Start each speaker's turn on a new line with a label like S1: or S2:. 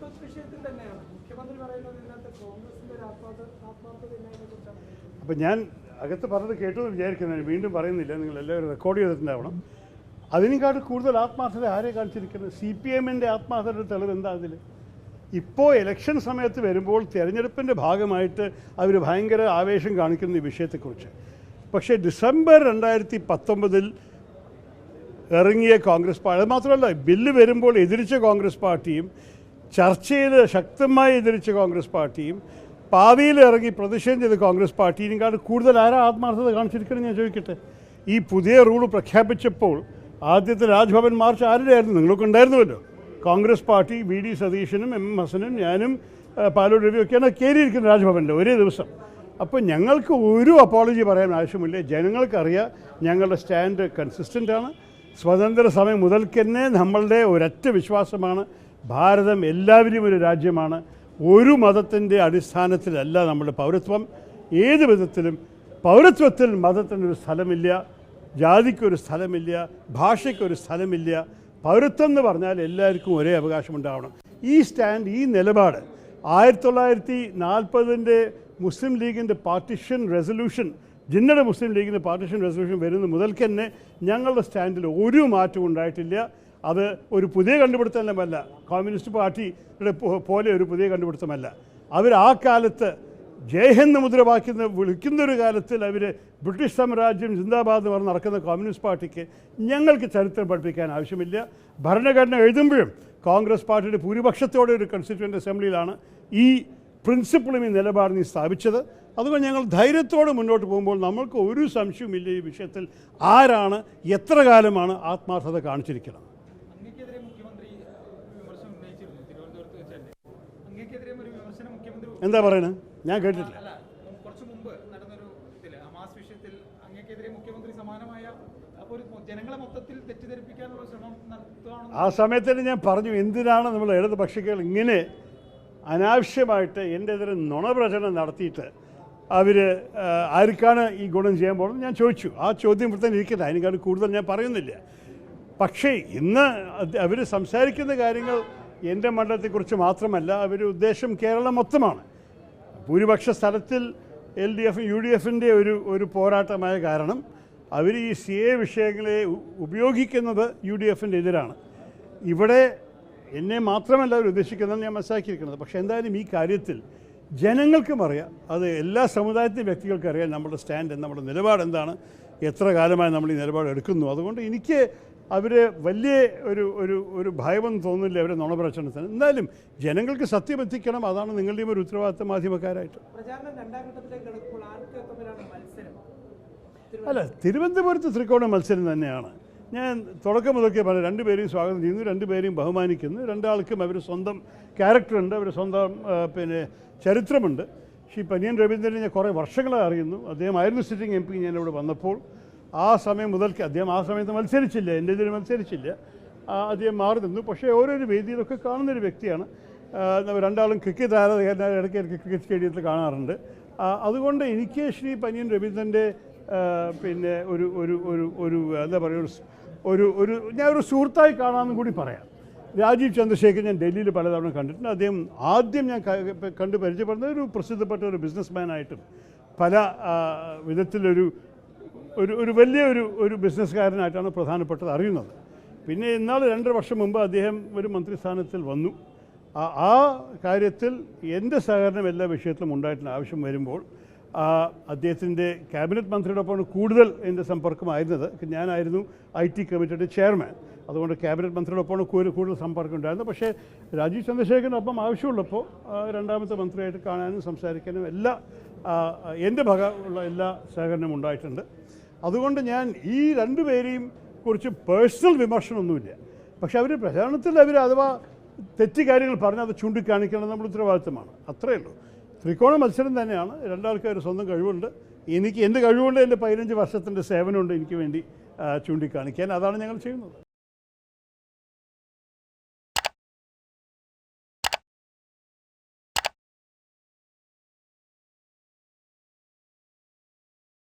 S1: പൗരത്വ വിഷയത്തിൽ തന്നെയാണ്. മുഖ്യമന്ത്രി പറയുന്നത് കോൺഗ്രസിന്റെ
S2: അപ്പം ഞാൻ അകത്ത് പറഞ്ഞത് കേട്ടു എന്ന് വിചാരിക്കുന്നത് വീണ്ടും പറയുന്നില്ല. നിങ്ങൾ എല്ലാവരും റെക്കോർഡ് ചെയ്തിട്ടുണ്ടാവണം. അതിനേക്കാട്ട് കൂടുതൽ ആത്മാർത്ഥത ആരെ കാണിച്ചിരിക്കുന്നത്? സി പി എമ്മിന്റെ ആത്മാർത്ഥതയുടെ തെളിവ് എന്താ അതിൽ ഇപ്പോൾ ഇലക്ഷൻ സമയത്ത് വരുമ്പോൾ തിരഞ്ഞെടുപ്പിന്റെ ഭാഗമായിട്ട് അവർ ഭയങ്കര ആവേശം കാണിക്കുന്ന ഈ വിഷയത്തെക്കുറിച്ച്. പക്ഷേ ഡിസംബർ രണ്ടായിരത്തി പത്തൊമ്പതിൽ ഇറങ്ങിയ കോൺഗ്രസ് പാർട്ടി അത് മാത്രമല്ല ബില്ല് വരുമ്പോൾ എതിരിച്ച കോൺഗ്രസ് പാർട്ടിയും ചർച്ചയിൽ ശക്തമായി എതിരിച്ച കോൺഗ്രസ് പാർട്ടിയും പാവിയിൽ ഇറങ്ങി പ്രതിഷേധം ചെയ്ത കോൺഗ്രസ് പാർട്ടിയിനെക്കാൾ കൂടുതൽ ആരാ ആത്മാർത്ഥത കാണിച്ചിരിക്കണം ഞാൻ ചോദിക്കട്ടെ? ഈ പുതിയ റൂൾ പ്രഖ്യാപിച്ചപ്പോൾ ആദ്യത്തെ രാജ്ഭവൻ മാർച്ച് ആരുടെയായിരുന്നു നിങ്ങൾക്ക് ഉണ്ടായിരുന്നുവല്ലോ. കോൺഗ്രസ് പാർട്ടി വി ഡി സതീശനും എം എം ഹസനും ഞാനും പാലോട് രവിയൊക്കെയാണ് കയറിയിരിക്കുന്നത് രാജ്ഭവനിൽ ഒരേ ദിവസം. അപ്പോൾ ഞങ്ങൾക്ക് ഒരു അപ്പോളജി പറയാൻ ആവശ്യമില്ല. ജനങ്ങൾക്കറിയാം ഞങ്ങളുടെ സ്റ്റാൻഡ് കൺസിസ്റ്റന്റ് ആണ്. സ്വതന്ത്ര സമയം മുതൽക്കന്നെ നമ്മളുടെ ഒരൊറ്റ വിശ്വാസമാണ്. ഭാരതം എല്ലാവരും ഒരു രാജ്യമാണ്. ഒരു മതത്തിന്റെ അടിസ്ഥാനത്തിലല്ല നമ്മുടെ പൗരത്വം. ഏത് വിധത്തിലും പൗരത്വത്തിൽ മതത്തിനൊരു സ്ഥലമില്ല ജാതിക്കൊരു സ്ഥലമില്ല ഭാഷയ്ക്കൊരു സ്ഥലമില്ല. പൗരത്വം എന്ന് പറഞ്ഞാൽ എല്ലാവർക്കും ഒരേ അവകാശമുണ്ടാവണം. ഈ സ്റ്റാൻഡ് ഈ നിലപാട് ആയിരത്തി തൊള്ളായിരത്തി നാൽപ്പതിന്റെ മുസ്ലിം ലീഗിന്റെ പാർട്ടിഷൻ റെസൊല്യൂഷൻ ജിന്നയുടെ മുസ്ലിം ലീഗിന്റെ പാർട്ടിഷൻ റെസൊല്യൂഷൻ വരുന്ന മുതൽക്ക് തന്നെ ഞങ്ങളുടെ സ്റ്റാൻഡിൽ ഒരു മാറ്റവും ഉണ്ടായിട്ടില്ല. അത് ഒരു പുതിയ കണ്ടുപിടുത്തമല്ല. കമ്മ്യൂണിസ്റ്റ് പാർട്ടിയുടെ പോലെ ഒരു പുതിയ കണ്ടുപിടുത്തമല്ല. അവർ ആ കാലത്ത് ജയഹെന്ന് മുദ്രാവാക്യം വിളിക്കുന്ന ഒരു കാലത്തിൽ അവർ ബ്രിട്ടീഷ് സാമ്രാജ്യം ജിന്ദാബാദ് എന്ന് പറഞ്ഞ് നടക്കുന്ന കമ്മ്യൂണിസ്റ്റ് പാർട്ടിക്ക് ഞങ്ങൾക്ക് ചരിത്രം പഠിപ്പിക്കാൻ ആവശ്യമില്ല. ഭരണഘടന എഴുതുമ്പോഴും കോൺഗ്രസ് പാർട്ടിയുടെ ഭൂരിപക്ഷത്തോടെ ഒരു കൺസ്റ്റിറ്റ്യൂന്റ് അസംബ്ലിയിലാണ് ഈ പ്രിൻസിപ്പിളും ഈ നിലപാടിനെ സ്ഥാപിച്ചത്. അതുകൊണ്ട് ഞങ്ങൾ ധൈര്യത്തോടെ മുന്നോട്ട് പോകുമ്പോൾ നമ്മൾക്ക് ഒരു സംശയവുമില്ല ഈ വിഷയത്തിൽ ആരാണ് എത്ര കാലമാണ് ആത്മാർത്ഥത കാണിച്ചിരിക്കുന്നത്
S1: അങ്ങേക്കെതിരെ മുഖ്യമന്ത്രി ഒരു വിമർശനം ഉന്നയിച്ചിരുന്നു തിരുവനന്തപുരത്ത് വെച്ച് തന്നെ അങ്ങേക്കെതിരെ ഒരു വിമർശനം മുഖ്യമന്ത്രി
S2: എന്താ പറയുന്നത് ഞാൻ കേട്ടിട്ടില്ല
S1: അല്ല കുറച്ച് മുമ്പ് നടന്നൊരു ഇതിൽ ഹമാസ് വിഷയത്തിൽ അങ്ങേക്കെതിരെ മുഖ്യമന്ത്രി സമാനമായ അപ്പൊ ഒരു ജനങ്ങളെ മൊത്തത്തിൽ തെറ്റിദ്ധരിപ്പിക്കാനുള്ള ഞാൻ കേട്ടിട്ടില്ല
S2: ആ സമയത്ത് തന്നെ ഞാൻ പറഞ്ഞു എന്തിനാണ് നമ്മൾ ഇടതുപക്ഷികൾ ഇങ്ങനെ അനാവശ്യമായിട്ട് എന്റെ എതിരെ നുണപ്രചരണം നടത്തിയിട്ട് അവർ ആർക്കാണ് ഈ ഗുണം ചെയ്യാൻ പോകുന്നത്? ഞാൻ ചോദിച്ചു. ആ ചോദ്യം ഇവിടെ തന്നെ ഇരിക്കട്ടെ. അതിനേക്കാൾ കൂടുതൽ ഞാൻ പറയുന്നില്ല. പക്ഷേ ഇന്ന് അവർ സംസാരിക്കുന്ന കാര്യങ്ങൾ എന്റെ മണ്ഡലത്തെക്കുറിച്ച് മാത്രമല്ല അവർ ഉദ്ദേശം കേരളം മൊത്തമാണ്. ഭൂരിപക്ഷ സ്ഥലത്തിൽ L D F U D എഫിന്റെ ഒരു ഒരു പോരാട്ടമായ കാരണം അവർ ഈ സി എ വിഷയങ്ങളെ ഉപയോഗിക്കുന്നത് യു ഡി എഫിന്റെ എതിരാണ്. ഇവിടെ എന്നെ മാത്രമല്ല അവർ ഉദ്ദേശിക്കുന്നതെന്ന് ഞാൻ മനസ്സിലാക്കിയിരിക്കുന്നത്. പക്ഷേ എന്തായാലും ഈ കാര്യത്തിൽ ജനങ്ങൾക്കും അറിയാം അത് എല്ലാ സമുദായത്തിലെ വ്യക്തികൾക്കും അറിയാം നമ്മുടെ സ്റ്റാൻഡ് നമ്മുടെ നിലപാട് എന്താണ് എത്ര കാലമായി നമ്മൾ ഈ നിലപാട് എടുക്കുന്നു. അതുകൊണ്ട് എനിക്ക് അവർ വലിയ ഒരു ഒരു ഒരു ഭയമൊന്നും തോന്നില്ല അവരെ നുണപ്രചരണത്തിന്. എന്തായാലും ജനങ്ങൾക്ക് സത്യം എത്തിക്കണം അതാണ് നിങ്ങളുടെയും ഒരു ഉത്തരവാദിത്വ മാധ്യമക്കാരായിട്ട്. അല്ല തിരുവനന്തപുരത്ത് ത്രികോണ മത്സരം തന്നെയാണ്. ഞാൻ തുടക്കം മുതൽക്കേ പറഞ്ഞു രണ്ടുപേരെയും സ്വാഗതം ചെയ്യുന്നു രണ്ടുപേരെയും ബഹുമാനിക്കുന്നു. രണ്ടാൾക്കും അവർ സ്വന്തം ക്യാരക്ടറുണ്ട് അവർ സ്വന്തം പിന്നെ ചരിത്രമുണ്ട്. ശ്രീ പനിയൻ രവീന്ദ്രനെ ഞാൻ കുറേ വർഷങ്ങളെ അറിയുന്നു. അദ്ദേഹം ആയിരുന്നു സിറ്റിംഗ് എം പി ഞാൻ ഇവിടെ വന്നപ്പോൾ. ആ സമയം മുതൽക്ക് അദ്ദേഹം ആ സമയത്ത് മത്സരിച്ചില്ല എന്റെ ഇതിൽ മത്സരിച്ചില്ല. അദ്ദേഹം മാറി നിന്നു. പക്ഷേ ഓരോരോ വേദിയിലൊക്കെ കാണുന്നൊരു വ്യക്തിയാണ്. രണ്ടാളും ക്രിക്കറ്റ് ആരാധകരെ ഇടയ്ക്ക് ഇടയ്ക്ക് ക്രിക്കറ്റ് സ്റ്റേഡിയത്തിൽ കാണാറുണ്ട്. അതുകൊണ്ട് എനിക്ക് ശ്രീ പനിയൻ രവീന്ദ്രന്റെ പിന്നെ ഒരു ഒരു ഒരു ഒരു എന്താ പറയുക ഒരു ഒരു ഞാൻ ഒരു സുഹൃത്തായി കാണാമെന്നും കൂടി പറയാം. രാജീവ് ചന്ദ്രശേഖർ ഞാൻ ഡൽഹിയിൽ പലതവണ കണ്ടിട്ടുണ്ട്. അദ്ദേഹം ആദ്യം ഞാൻ കണ്ട് പരിചയപ്പെടുന്നത് ഒരു പ്രസിദ്ധപ്പെട്ട ഒരു ബിസിനസ്മാനായിട്ടും പല ആ, വിധത്തിലൊരു ഒരു ഒരു വലിയ ഒരു ഒരു ബിസിനസ്സുകാരനായിട്ടാണ് പ്രധാനപ്പെട്ടത് അറിയുന്നത്. പിന്നെ ഇന്നാൾ രണ്ടര വർഷം മുമ്പ് അദ്ദേഹം ഒരു മന്ത്രിസ്ഥാനത്തിൽ വന്നു. ആ- കാര്യത്തിൽ എന്റെ സഹകരണം എല്ലാ വിഷയത്തിലും ഉണ്ടായിട്ടുള്ള ആവശ്യം വരുമ്പോൾ അദ്ദേഹത്തിന്റെ ക്യാബിനറ്റ് മന്ത്രിയോടൊപ്പമാണ് കൂടുതൽ എന്റെ സമ്പർക്കമായിരുന്നത്. ഞാനായിരുന്നു ഐ ടി കമ്മിറ്റിയുടെ ചെയർമാൻ. അതുകൊണ്ട് ക്യാബിനറ്റ് മന്ത്രിയോടൊപ്പമാണ് കൂടുതൽ സമ്പർക്കം ഉണ്ടായിരുന്നത്. പക്ഷേ രാജീവ് ചന്ദ്രശേഖരനൊപ്പം ആവശ്യമുള്ളപ്പോൾ രണ്ടാമത്തെ മന്ത്രിയായിട്ട് കാണാനും സംസാരിക്കാനും എല്ലാ എന്റെ ഭാഗമുള്ള എല്ലാ സഹകരണവും ഉണ്ടായിട്ടുണ്ട്. അതുകൊണ്ട് ഞാൻ ഈ രണ്ടുപേരെയും കുറിച്ച് പേഴ്സണൽ വിമർശനമൊന്നുമില്ല. പക്ഷെ അവർ പ്രചാരണത്തിൽ അവർ അഥവാ തെറ്റ് കാര്യങ്ങൾ പറഞ്ഞ് അത് ചൂണ്ടിക്കാണിക്കണം നമ്മൾ ഉത്തരവാദിത്തമാണ്. അത്രയേ ഉള്ളൂ. ത്രികോണ മത്സരം തന്നെയാണ്. രണ്ടാൾക്കാർ സ്വന്തം കഴിവുണ്ട്. എനിക്ക് എന്റെ കഴിവുണ്ട് എന്റെ പതിനഞ്ച് വർഷത്തിന്റെ സേവനമുണ്ട് എനിക്ക് വേണ്ടി ചൂണ്ടിക്കാണിക്കാൻ. അതാണ് ഞങ്ങൾ ചെയ്യുന്നത്.